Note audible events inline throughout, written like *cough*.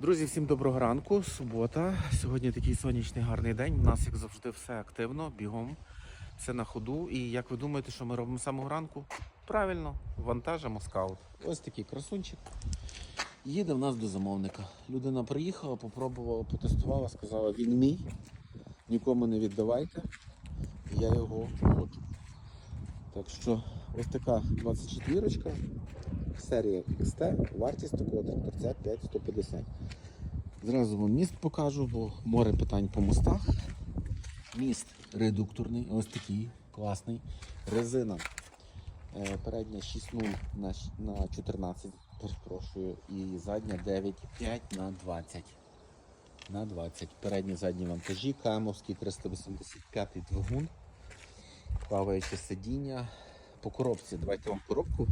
Друзі, всім доброго ранку. Субота. Сьогодні такий сонячний гарний день. У нас, як завжди, все активно, бігом, все на ходу. І як ви думаєте, що ми робимо з самого ранку? Правильно, вантажимо скаут. Ось такий красунчик. Їде в нас до замовника. Людина приїхала, попробувала, потестувала, сказала, він мій, нікому не віддавайте. Я його хочу. Так що ось така 24 серія XT, вартість такого тракторця 5150. Зразу вам міст покажу, бо море питань по мостах. Міст редукторний, ось такий класний. Резина е, передня 6.0 на, на 14, перепрошую, і задня 9.5 на 20. На 20. Передні задні вантажі, Камовський 385 двигун, плаваюче сидіння. По коробці, давайте вам коробку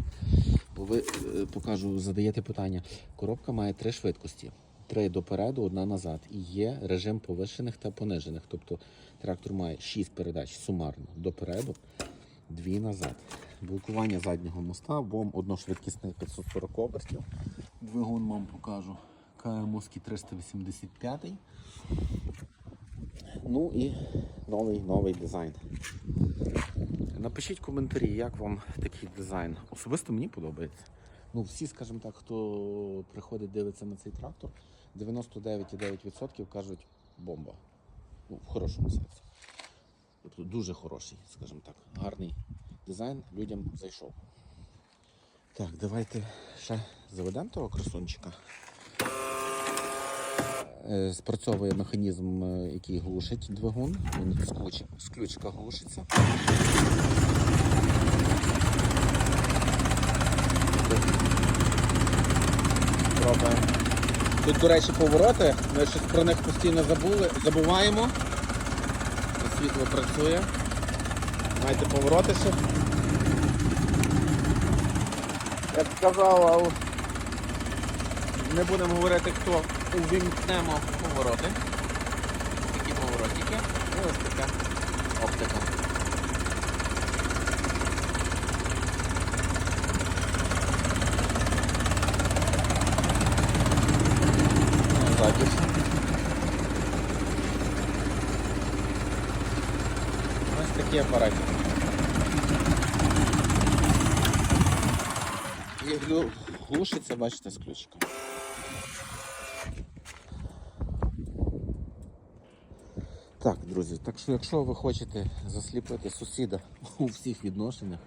бо ви е, покажу, задаєте питання. Коробка має три швидкості: три допереду, одна назад. І є режим повишених та понижених. Тобто трактор має 6 передач сумарно допереду, дві назад. Блокування заднього моста, бом одношвидкісний 540 обертів. Двигун вам покажу. КМОСКІ 385. Ну і новий новий дизайн. Напишіть коментарі, як вам такий дизайн. Особисто мені подобається. Ну, всі, скажімо так, хто приходить, дивиться на цей трактор, 99,9% кажуть бомба. Ну, в хорошому сенсі. Тобто дуже хороший, скажімо так, гарний дизайн людям зайшов. Так, давайте ще заведемо того красунчика. Е, Спрацьовує механізм, е, який глушить двигун. Він з ключ- з ключика глушиться. Пробуємо. Тут, до речі, повороти. Ми щось про них постійно забули, забуваємо. Світло працює. Маєте повороти ще. Як сказав, ау, не будемо говорити, хто увімкнемо повороти. Такі поворотики. І ось така оптика. Ось такі апарати. І глушиться, бачите, з ключиком. Так, друзі, так що якщо ви хочете засліпити сусіда *laughs* у всіх відношеннях,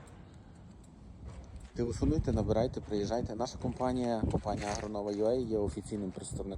телефонуйте, набирайте, приїжджайте. Наша компанія, компанія Агронова.ua є офіційним представником.